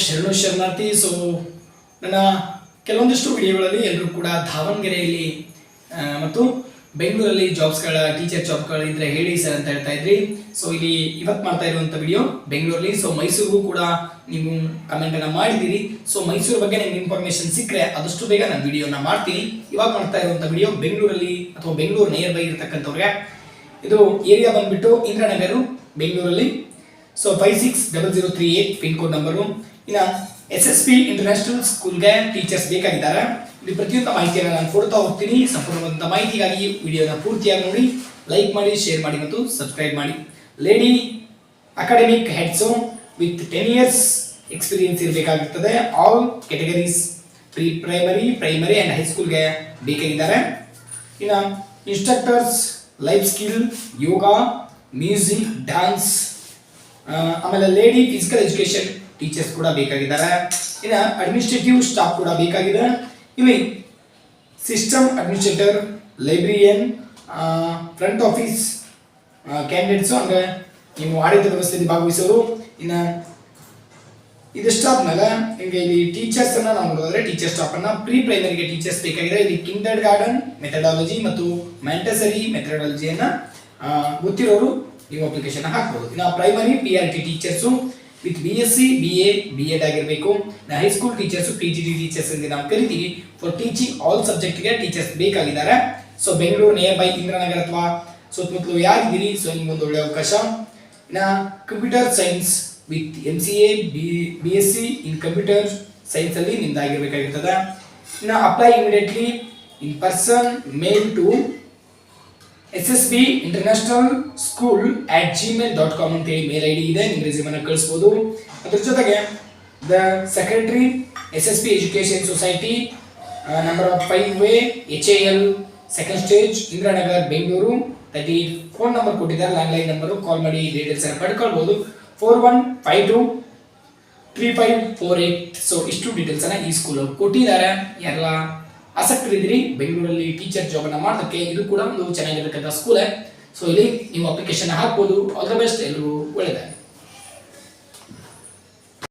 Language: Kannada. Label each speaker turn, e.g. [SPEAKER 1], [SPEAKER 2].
[SPEAKER 1] ಶರಣು ಶರಣಾರ್ಥಿ ಸೊ ನನ್ನ ಕೆಲವೊಂದಿಷ್ಟು ವಿಡಿಯೋಗಳಲ್ಲಿ ಎಲ್ಲರೂ ಕೂಡ ದಾವಣಗೆರೆಯಲ್ಲಿ ಮತ್ತು ಬೆಂಗಳೂರಲ್ಲಿ ಜಾಬ್ಸ್ಗಳ, ಟೀಚರ್ ಜಾಬ್ಗಳು ಇದ್ರೆ ಹೇಳಿ ಸರ್ ಅಂತ ಹೇಳ್ತಾ ಇದ್ರಿ. ಸೊ ಇಲ್ಲಿ ಇವತ್ತು ಮಾಡ್ತಾ ಇರುವಂಥ ವಿಡಿಯೋ ಬೆಂಗಳೂರಲ್ಲಿ ಸೊ ಮೈಸೂರಿಗೂ ಕೂಡ ನೀವು ಕಮೆಂಟ್ ಅನ್ನ ಮಾಡಿದ್ದೀರಿ. ಸೊ ಮೈಸೂರು ಬಗ್ಗೆ ನಿಮ್ಗೆ ಇನ್ಫಾರ್ಮೇಷನ್ ಸಿಕ್ಕರೆ ಅದಷ್ಟು ಬೇಗ ನಾನು ವಿಡಿಯೋನ ಮಾಡ್ತೀನಿ. ಇವಾಗ ಮಾಡ್ತಾ ಇರುವಂಥ ವಿಡಿಯೋ ಬೆಂಗಳೂರಲ್ಲಿ ಅಥವಾ ಬೆಂಗಳೂರು ನಿಯರ್ ಬೈ ಇರತಕ್ಕಂಥವ್ರಿಗೆ. ಇದು ಏರಿಯಾ ಬಂದ್ಬಿಟ್ಟು ಇಂದ್ರನಗರು, ಬೆಂಗಳೂರಲ್ಲಿ. So five six double zero three eight pin code number ಇನ್ನು ಎಸ್ ಎಸ್ ಪಿ ಇಂಟರ್ನ್ಯಾಷನಲ್ ಸ್ಕೂಲ್ಗೆ ಟೀಚರ್ಸ್ ಬೇಕಾಗಿದ್ದಾರೆ. ಇಲ್ಲಿ ಪ್ರತಿಯೊಂದು ಮಾಹಿತಿಯನ್ನು ನಾನು ಕೊಡ್ತಾ ಹೋಗ್ತೀನಿ. ಸಂಪೂರ್ಣವಾದ ಮಾಹಿತಿಗಾಗಿ ವಿಡಿಯೋನ ಪೂರ್ತಿಯಾಗಿ ನೋಡಿ. ಲೈಕ್ ಮಾಡಿ ಶೇರ್ ಮಾಡಿ ಮತ್ತು ಸಬ್ಸ್ಕ್ರೈಬ್ ಮಾಡಿ. Lady academic heads with ten years experience ಇರಬೇಕಾಗುತ್ತದೆ all categories pre primary primary and ಹೈಸ್ಕೂಲ್ಗೆ ಬೇಕಾಗಿದ್ದಾರೆ. ಇನ್ನು instructors life skill yoga music dance ಆಮೇಲೆ ಲೇಡಿ ಫಿಸಿಕಲ್ ಎಜುಕೇಶನ್ ಟೀಚರ್ಸ್ ಕೂಡ ಬೇಕಾಗಿದ್ದಾರೆ. ಇನ್ನು ಅಡ್ಮಿನಿಸ್ಟ್ರೇಟಿವ್ ಸ್ಟಾಫ್ ಕೂಡ ಬೇಕಾಗಿದೆ. ಇಲ್ಲಿ system administrator librarian front office candidates ಅಂದರೆ ನೀವು ಆಡಳಿತ ವ್ಯವಸ್ಥೆಯಲ್ಲಿ ಭಾಗವಹಿಸೋರು. ಇನ್ನು ಇದಿಷ್ಟಾದ್ಮೇಲೆ ನಿಮಗೆ ಇಲ್ಲಿ ಟೀಚರ್ಸ್ ಅನ್ನ ನಾವು ನೋಡಿದ್ರೆ ಟೀಚರ್ ಸ್ಟಾಫ್ ಅನ್ನ ಪ್ರೀ ಪ್ರೈಮರಿಗೆ ಟೀಚರ್ಸ್ ಬೇಕಾಗಿದೆ. ಇಲ್ಲಿ ಕಿಂಡರ್ ಗಾರ್ಡನ್ ಮೆಥಡಾಲಜಿ ಮತ್ತು ಮ್ಯಾಂಟಸರಿ ಮೆಥಡಾಲಜಿಯನ್ನು ಗೊತ್ತಿರೋರು ನೀವು ಅಪ್ಲಿಕೇಶನ್ ಹಾಕ್ಬೋದು. ಇನ್ನು primary P R T teachers with B S C B A B Ed ಆಗಿರಬೇಕು. High school teachers P G D teachers ಅಂತ ನಾವು ಕರಿತೀವಿ. ಫಾರ್ ಟೀಚಿಂಗ್ ಆಲ್ ಸಬ್ಜೆಕ್ಟ್ಗೆ teachers ಬೇಕಾಗಿದ್ದಾರೆ. So Bengaluru near by Indiranagar ಅಥವಾ ಸುತ್ತಮುತ್ತಲು ಯಾರಿದ್ದೀರಿ? ಸೊ ನಿಮ್ಗೊಂದು ಒಳ್ಳೆ ಅವಕಾಶ. ಇನ್ನು computer science with M C A B B S C in computer ಸೈನ್ಸಲ್ಲಿ ನಿಮ್ದಾಗಿರ್ಬೇಕಾಗಿರ್ತದೆ. ಇನ್ನು apply immediately in person mail to S S B international school at Gmail dot com ಅಂತೇಳಿ ಮೇಲ್ ಐ ಡಿ ಇದೆ ನಿಮ್ಮ ರೆಸ್ಯೂಮನ್ನು ಕಳಿಸ್ಬೋದು. ಅದ್ರ ಜೊತೆಗೆ the secretary S S B education society number of five way H A L second stage Indiranagar Bengaluru thirty phone number ಕೊಟ್ಟಿದ್ದಾರೆ ಲ್ಯಾಂಡ್ಲೈನ್ ನಂಬರು ಕಾಲ್ ಮಾಡಿ ಡೀಟೇಲ್ಸ್ ಅನ್ನು ಪಡ್ಕೊಳ್ಬೋದು. Four one five two three five four eight so ಇಷ್ಟು ಡೀಟೇಲ್ಸನ್ನು ಈ ಸ್ಕೂಲ್ ಕೊಟ್ಟಿದ್ದಾರೆ. ಯಾರೆಲ್ಲ ಆಸಕ್ತರಿದ್ದೀರಿ, ಬೆಂಗಳೂರಲ್ಲಿ ಟೀಚರ್ ಜಾಬ್ ಅನ್ನ ಮಾಡೋದಕ್ಕೆ ಇದು ಕೂಡ ಒಂದು ಚೆನ್ನಾಗಿರತಕ್ಕಂಥ ಸ್ಕೂಲೇ ಸೊ ಇಲ್ಲಿ ನೀವು ಅಪ್ಲಿಕೇಶನ್ ಹಾಕ್ಬೋದು. ಆಲ್ ದ ಬೆಸ್ಟ್ ಎಲ್ಲರೂ ಒಳ್ಳೆಯದಾಗಿ